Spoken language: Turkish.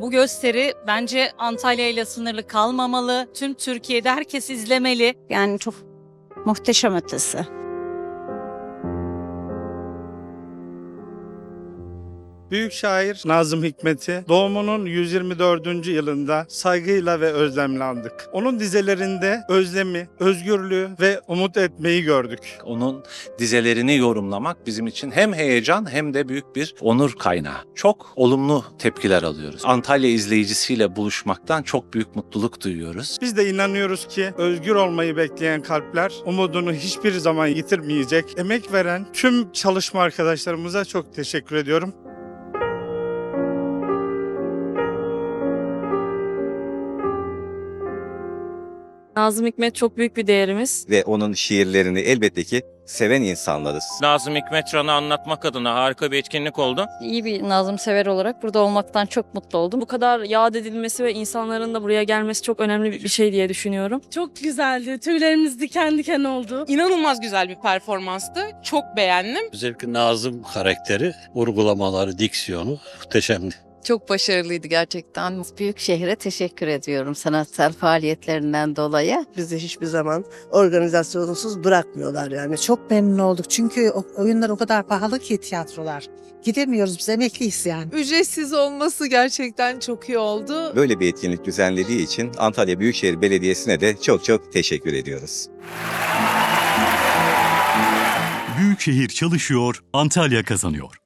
Bu gösteri bence Antalya ile sınırlı kalmamalı. Tüm Türkiye'de herkes izlemeli. Yani çok muhteşem ötesi. Büyük şair Nazım Hikmet'i doğumunun 124. yılında saygıyla ve özlemle andık. Onun dizelerinde özlemi, özgürlüğü ve umut etmeyi gördük. Onun dizelerini yorumlamak bizim için hem heyecan hem de büyük bir onur kaynağı. Çok olumlu tepkiler alıyoruz. Antalya izleyicisiyle buluşmaktan çok büyük mutluluk duyuyoruz. Biz de inanıyoruz ki özgür olmayı bekleyen kalpler umudunu hiçbir zaman yitirmeyecek. Emek veren tüm çalışma arkadaşlarımıza çok teşekkür ediyorum. Nazım Hikmet çok büyük bir değerimiz. ve onun şiirlerini elbette ki seven insanlarız. Nazım Hikmet Can'ı anlatmak adına harika bir etkinlik oldu. İyi bir Nazım sever olarak burada olmaktan çok mutlu oldum. Bu kadar yad edilmesi ve insanların da buraya gelmesi çok önemli bir şey diye düşünüyorum. Çok güzeldi. Tüylerimiz diken diken oldu. İnanılmaz güzel bir performanstı. Çok beğendim. Özellikle Nazım karakteri, vurgulamaları, diksiyonu muhteşemdi. Çok başarılıydı gerçekten. Büyük şehre teşekkür ediyorum sanatsal faaliyetlerinden dolayı. Bizi hiçbir zaman organizasyonsuz bırakmıyorlar yani. Çok memnun olduk. Çünkü oyunlar o kadar pahalı ki tiyatrolar. Gidemiyoruz biz emekliyiz yani. Ücretsiz olması gerçekten çok iyi oldu. Böyle bir etkinlik düzenlediği için Antalya Büyükşehir Belediyesi'ne de çok çok teşekkür ediyoruz. Büyükşehir çalışıyor, Antalya kazanıyor.